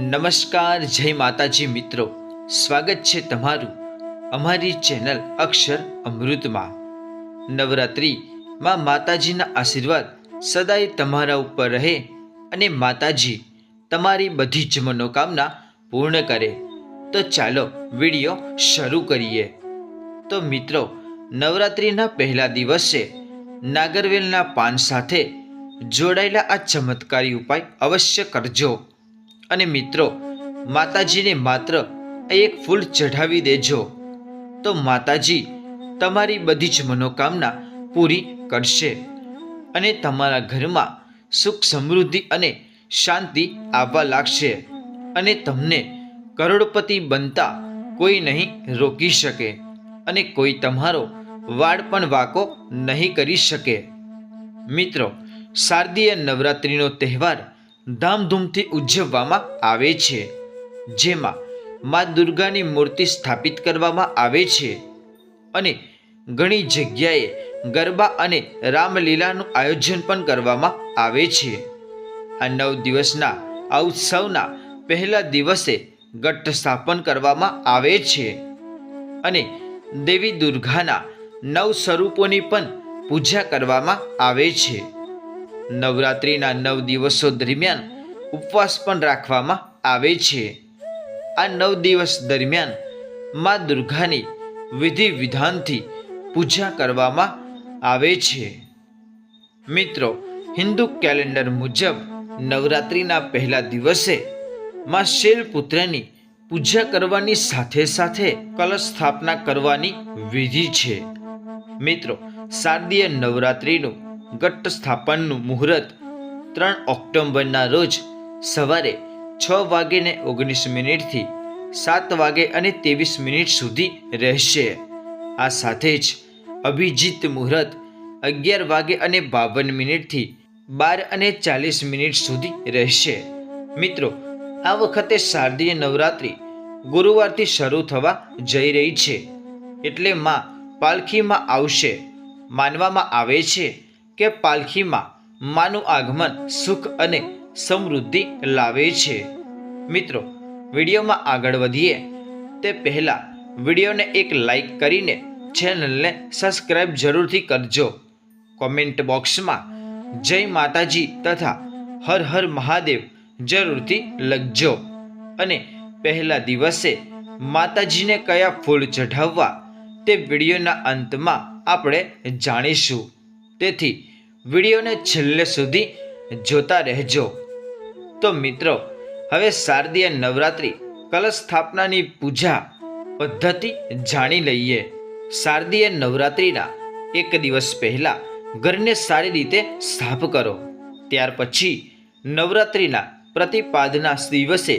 નમસ્કાર, જય માતાજી મિત્રો. સ્વાગત છે તમારું અમારી ચેનલ અક્ષર અમૃતમાં. નવરાત્રિમાં માતાજીના આશીર્વાદ સદાય તમારા ઉપર રહે અને માતાજી તમારી બધી જ મનોકામના પૂર્ણ કરે. તો ચાલો વીડિયો શરૂ કરીએ. તો મિત્રો, નવરાત્રિના પહેલા દિવસે નાગરવેલના પાન સાથે જોડાયેલા આ ચમત્કારી ઉપાય અવશ્ય કરજો. અને મિત્રો, માતાજીને માત્ર એક ફૂલ ચઢાવી દેજો. તો માતાજી તમારી બધી જ મનોકામના પૂરી કરશે અને તમારા ઘરમાં સુખ સમૃદ્ધિ અને શાંતિ આવવા લાગશે અને તમને કરોડપતિ બનતા કોઈ નહીં રોકી શકે અને કોઈ તમારો વાળ પણ વાકો નહીં કરી શકે. મિત્રો, શારદીય નવરાત્રિનો તહેવાર ધામધૂમથી ઉજવવામાં આવે છે. જેમાં મા દુર્ગાની મૂર્તિ સ્થાપિત કરવામાં આવે છે અને ઘણી જગ્યાએ ગરબા અને રામલીલાનું આયોજન પણ કરવામાં આવે છે. આ નવ દિવસના આ ઉત્સવના પહેલા દિવસે ઘટ સ્થાપન કરવામાં આવે છે અને દેવી દુર્ગાના નવ સ્વરૂપોની પણ પૂજા કરવામાં આવે છે. નવરાત્રિના નવ દિવસો દરમિયાન ઉપવાસ પણ રાખવામાં આવે છે. આ નવ દિવસ દરમિયાન મા દુર્ગાની વિધિ વિધાનથી પૂજા કરવામાં આવે છે. મિત્રો, હિન્દુ કેલેન્ડર મુજબ નવરાત્રિના પહેલા દિવસે મા શૈલપુત્રની પૂજા કરવાની સાથે સાથે કલશ સ્થાપના કરવાની વિધિ છે. મિત્રો, શારદીય નવરાત્રિનું ઘટ સ્થાપનનું મુહૂર્ત ત્રણ ઓક્ટોબરના રોજ સવારે છ વાગ્યે ઓગણીસ મિનિટથી સાત વાગે અને ત્રેવીસ મિનિટ સુધી રહેશે. આ સાથે જ અભિજીત મુહૂર્ત અગિયાર વાગે અને બાવન મિનિટથી બાર અને ચાલીસ મિનિટ સુધી રહેશે. મિત્રો, આ વખતે શારદીય નવરાત્રિ ગુરુવારથી શરૂ થવા જઈ રહી છે. એટલે માં પાલખીમાં આવશે. માનવામાં આવે છે કે પાલખીમાં માનું આગમન સુખ અને સમૃદ્ધિ લાવે છે. મિત્રો, વિડીયોમાં આગળ વધીએ. તે પહેલાં વિડીયોને એક લાઈક કરીને ચેનલને સબસ્ક્રાઈબ જરૂરથી કરજો. કોમેન્ટ બોક્સમાં જય માતાજી તથા હર હર મહાદેવ જરૂરથી લખજો. અને પહેલા દિવસે માતાજીને કયા ફૂલ ચઢાવવા તે વિડીયોના અંતમાં આપણે જાણીશું. તેથી વિડીયોને છેલ્લે સુધી જોતા રહેજો. તો મિત્રો, હવે શારદીય નવરાત્રિ કલશ સ્થાપનાની પૂજા પદ્ધતિ જાણી લઈએ. શારદીય નવરાત્રિના એક દિવસ પહેલા ઘરને સારી રીતે સાફ કરો. ત્યાર પછી નવરાત્રિના પ્રતિપાદના દિવસે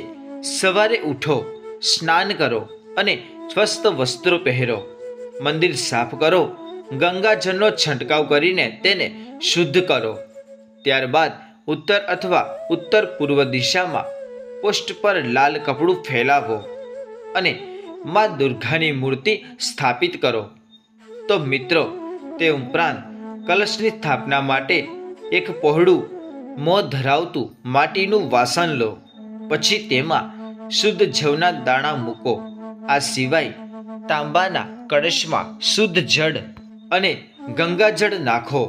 સવારે ઉઠો, સ્નાન કરો અને સ્વસ્થ વસ્ત્રો પહેરો. મંદિર સાફ કરો ગંગાજળનો છંટકાવ કરીને તેને શુદ્ધ કરો. ત્યારબાદ ઉત્તર અથવા ઉત્તર પૂર્વ દિશામાં પોસ્ટ પર લાલ કપડું ફેલાવો અને મા દુર્ગાની મૂર્તિ સ્થાપિત કરો. તો મિત્રો, તે ઉપરાંત કલશની સ્થાપના માટે એક પહોળું મોં ધરાવતું માટીનું વાસણ લો. પછી તેમાં શુદ્ધ જવના દાણા મૂકો. આ સિવાય તાંબાના કળશમાં શુદ્ધ જળ અને ગંગાજળ નાખો,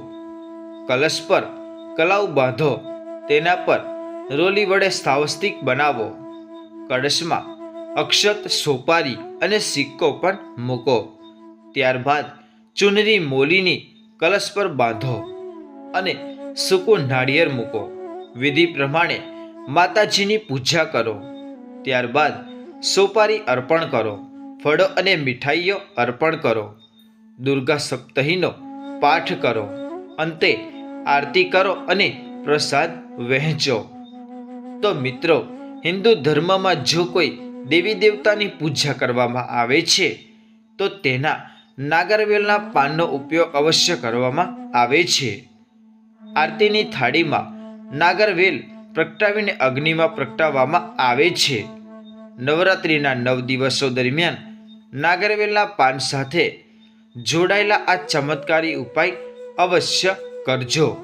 કલશ પર કલાવ બાંધો, તેના પર રોલી વડે સાવસ્તિક બનાવો, કળશમાં અક્ષત સોપારી અને સિક્કો પણ મૂકો, ત્યારબાદ ચૂનરી મોલીની કલશ પર બાંધો અને સૂકો નાળિયેર મૂકો. વિધિ પ્રમાણે માતાજીની પૂજા કરો. ત્યારબાદ સોપારી અર્પણ કરો, ફળો અને મીઠાઈઓ અર્પણ કરો. દુર્ગા સપ્તહીનો પાઠ કરો. અંતે આરતી કરો અને પ્રસાદ વહેંચો. તો મિત્રો, હિન્દુ ધર્મમાં જો કોઈ દેવી દેવતાની પૂજા કરવામાં આવે છે, તો તેના નાગરવેલના પાનનો ઉપયોગ અવશ્ય કરવામાં આવે છે. આરતીની થાળીમાં નાગરવેલ પ્રગટાવીને અગ્નિમાં પ્રગટાવવામાં આવે છે. નવરાત્રિના નવ દિવસો દરમિયાન નાગરવેલના પાન સાથે જોડાયેલા આ ચમત્કારી ઉપાય અવશ્ય કરજો.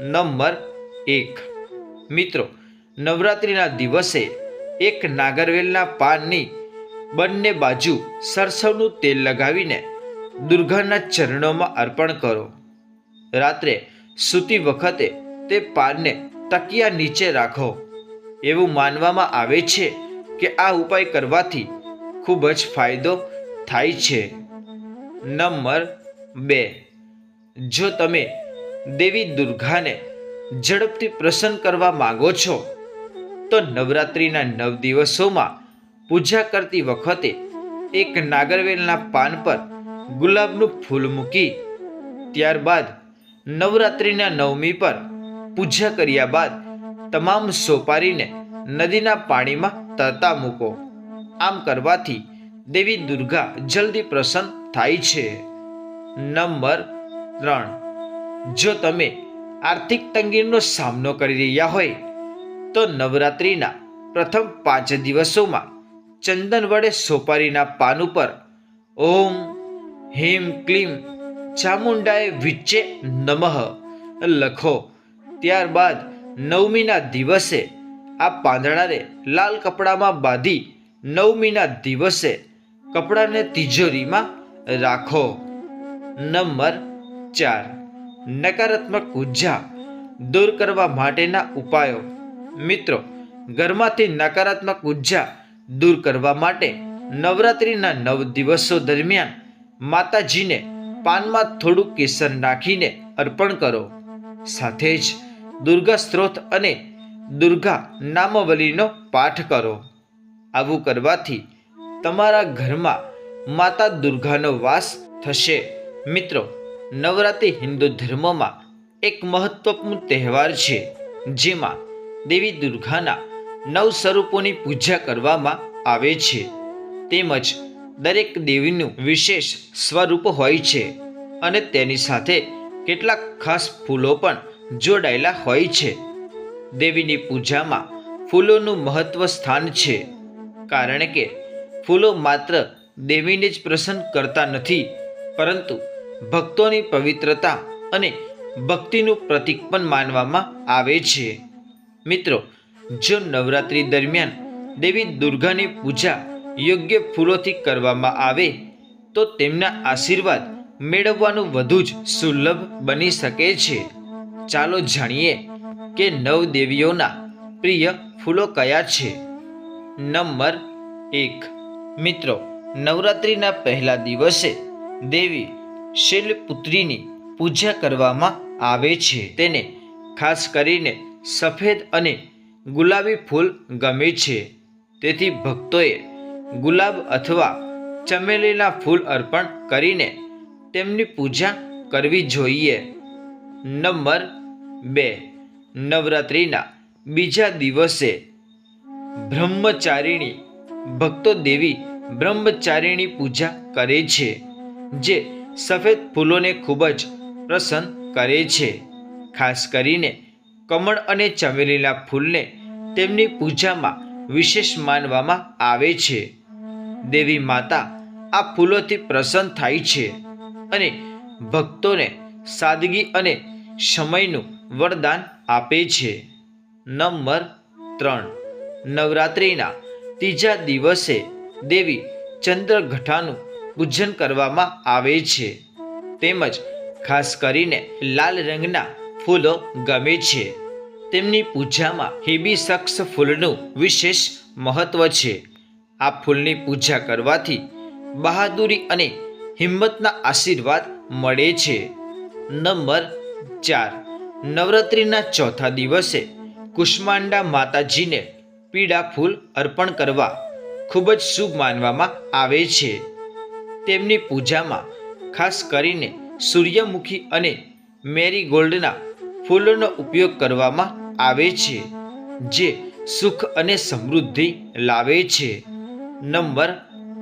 નંબર એક. મિત્રો, નવરાત્રિના દિવસે એક નાગરવેલના પાનની બંને બાજુ સરસવનું તેલ લગાવીને દુર્ગાના ચરણોમાં અર્પણ કરો. રાત્રે સૂતી વખતે તે પાનને તકિયા નીચે રાખો. એવું માનવામાં આવે છે કે આ ઉપાય કરવાથી ખૂબ જ ફાયદો થાય છે. નંબર બે. જો તમે દેવી દુર્ગાને ઝડપથી પ્રસન્ન કરવા માંગો છો, તો નવરાત્રિના નવ દિવસોમાં પૂજા કરતી વખતે એક નાગરવેલના પાન પર ગુલાબનું ફૂલ મૂકી, ત્યારબાદ નવરાત્રિના નવમી પર પૂજા કર્યા બાદ તમામ સોપારીને નદીના પાણીમાં તરતા મૂકો. આમ કરવાથી દેવી દુર્ગા જલ્દી પ્રસન્ન થાય છે. નંબર ત્રણ. જો તમે આર્થિક તંગીનો સામનો કરી રહ્યા હોય, તો નવરાત્રિના પ્રથમ પાંચ દિવસોમાં ચંદન વડે સોપારીના પાન ઉપર ઓમ હિમ ક્લીમ ચામુંડાએ વિચ્ચે નમઃ લખો. ત્યારબાદ નવમીના દિવસે આ પાંદડાને લાલ કપડામાં બાંધી નવમીના દિવસે કપડાને તિજોરીમાં રાખો. નંબર ચાર. નકારાત્મક ઊર્જા દૂર કરવા માટેના ઉપાયો. મિત્રો, ઘરમાંથી નકારાત્મક ઊર્જા દૂર કરવા માટે નવરાત્રિના નવ દિવસો દરમિયાન માતાજીને પાનમાં થોડું કેસર નાખીને અર્પણ કરો. સાથે જ દુર્ગા સ્ત્રોત અને દુર્ગા નામાવલીનો પાઠ કરો. આવું કરવાથી તમારા ઘરમાં માતા દુર્ગાનો વાસ થશે. મિત્રો, નવરાત્રિ હિન્દુ ધર્મમાં એક મહત્વપૂર્ણ તહેવાર છે, જેમાં દેવી દુર્ગાના નવ સ્વરૂપોની પૂજા કરવામાં આવે છે. તેમજ દરેક દેવીનું વિશેષ સ્વરૂપ હોય છે અને તેની સાથે કેટલાક ખાસ ફૂલો પણ જોડાયેલા હોય છે. દેવીની પૂજામાં ફૂલોનું મહત્વ સ્થાન છે, કારણ કે ફૂલો માત્ર દેવીને જ પ્રસન્ન કરતા નથી, પરંતુ ભક્તોની પવિત્રતા અને ભક્તિનું પ્રતીક પણ માનવામાં આવે છે. મિત્રો, જો નવરાત્રિ દરમિયાન દેવી દુર્ગાની પૂજા યોગ્ય ફૂલોથી કરવામાં આવે, તો તેમના આશીર્વાદ મેળવવાનું વધુ જ સુલભ બની શકે છે. ચાલો જાણીએ કે નવ દેવીઓના પ્રિય ફૂલો કયા છે. નંબર એક. મિત્રો નવરાત્રિના પહેલા દિવસે દેવી શૈલપુત્રીની પૂજા કરવામાં આવે છે. તેને ખાસ કરીને સફેદ અને ગુલાબી ફૂલ ગમે છે. તેથી ભક્તોએ ગુલાબ અથવા ચમેલીના ફૂલ અર્પણ કરીને તેમની પૂજા કરવી જોઈએ. નંબર બે. નવરાત્રિના બીજા દિવસે બ્રહ્મચારિણી ભક્તો દેવી બ્રહ્મચારિણી પૂજા કરે છે, જે સફેદ ફૂલોને ખૂબ જ પ્રસન્ન કરે છે. ખાસ કરીને કમળ અને ચમેલીના ફૂલને તેમની પૂજામાં વિશેષ માનવામાં આવે છે. દેવી માતા આ ફૂલોથી પ્રસન્ન થાય છે અને ભક્તોને સાદગી અને સમયનું વરદાન આપે છે. નંબર ત્રણ. નવરાત્રિના ત્રીજા દિવસે દેવી ચંદ્રઘટાનું પૂજન કરવામાં આવે છે. તેમજ ખાસ કરીને લાલ રંગના ફૂલો ગમે છે. તેમની પૂજામાં હિબિસક્સ ફૂલનું વિશેષ મહત્વ છે. આ ફૂલની પૂજા કરવાથી બહાદુરી અને હિંમતના આશીર્વાદ મળે છે. નંબર ચાર. નવરાત્રિના ચોથા દિવસે કુષ્માંડા માતાજીને પીળા ફૂલ અર્પણ કરવા ખૂબ જ શુભ માનવામાં આવે છે. તેમની પૂજામાં ખાસ કરીને સૂર્યમુખી અને મેરીગોલ્ડના ફૂલોનો ઉપયોગ કરવામાં આવે છે, જે સુખ અને સમૃદ્ધિ લાવે છે. નંબર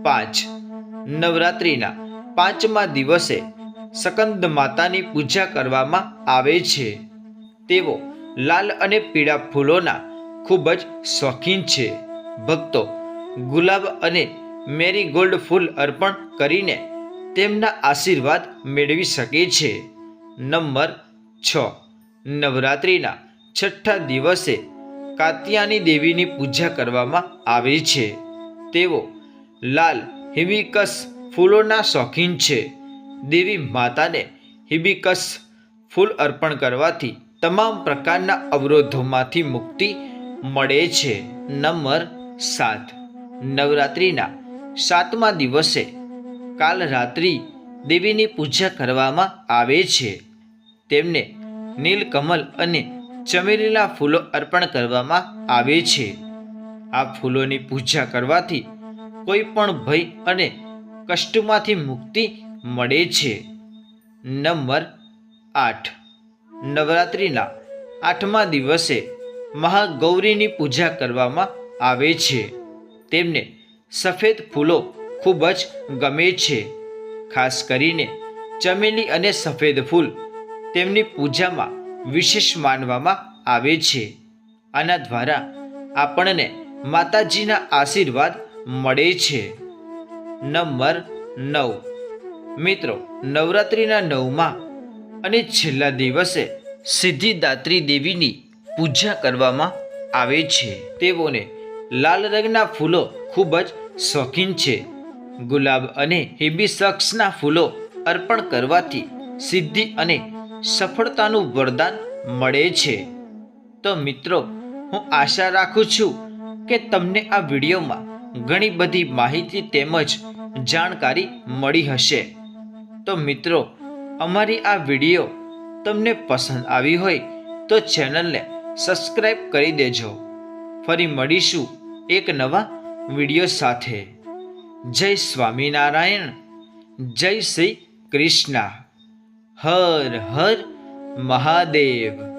પાંચ. નવરાત્રિના પાંચમા દિવસે શકંદ માતાની પૂજા કરવામાં આવે છે. તેઓ લાલ અને પીળા ફૂલોના ખૂબ જ શોખીન છે. ભક્તો ગુલાબ અને મેરીગોલ્ડ ફૂલ અર્પણ કરીને તેમના આશીર્વાદ મેળવી શકે છે. નંબર છ. નવરાત્રિના છઠ્ઠા દિવસે કાત્યાની દેવીની પૂજા કરવામાં આવે છે. તેઓ લાલ હિબિકસ ફૂલોના શોખીન છે. દેવી માતાને હિબિકસ ફૂલ અર્પણ કરવાથી તમામ પ્રકારના અવરોધોમાંથી મુક્તિ મળે છે. નંબર સાત. નવરાત્રિના સાતમા દિવસે કાલ રાત્રિ દેવીની પૂજા કરવામાં આવે છે. તેમને નીલકમલ અને ચમેલીના ફૂલો અર્પણ કરવામાં આવે છે. આ ફૂલોની પૂજા કરવાથી કોઈ પણ ભય અને કષ્ટમાંથી મુક્તિ મળે છે. નંબર આઠ. નવરાત્રિના આઠમા દિવસે મહાગૌરીની પૂજા કરવામાં આવે છે. તેમને સફેદ ફૂલો ખૂબ જ ગમે છે. ખાસ કરીને ચમેલી અને સફેદ ફૂલ તેમની પૂજામાં વિશેષ માનવામાં આવે છે. આના દ્વારા આપણને માતાજીના આશીર્વાદ મળે છે. નંબર નવ. મિત્રો, નવરાત્રિના નવમાં અને છેલ્લા દિવસે સિદ્ધિદાત્રી દેવીની પૂજા કરવામાં આવે છે. તેઓને લાલ રંગના ફૂલો ખૂબ જ શોખીન છે. ગુલાબ અને હિબિસક્સના ફૂલો અર્પણ કરવાથી સિદ્ધિ અને સફળતાનું વરદાન મળે છે. તો મિત્રો, હું આશા રાખું છું કે તમને આ વિડીયોમાં ઘણી બધી માહિતી તેમજ જાણકારી મળી હશે. તો મિત્રો, અમારી આ વીડિયો તમને પસંદ આવી હોય તો ચેનલને સબસ્ક્રાઈબ કરી દેજો. ફરી મળીશું એક નવા વીડિયો સાથે. જય સ્વામિનારાયણ જય શ્રી કૃષ્ણ. હર હર મહાદેવ.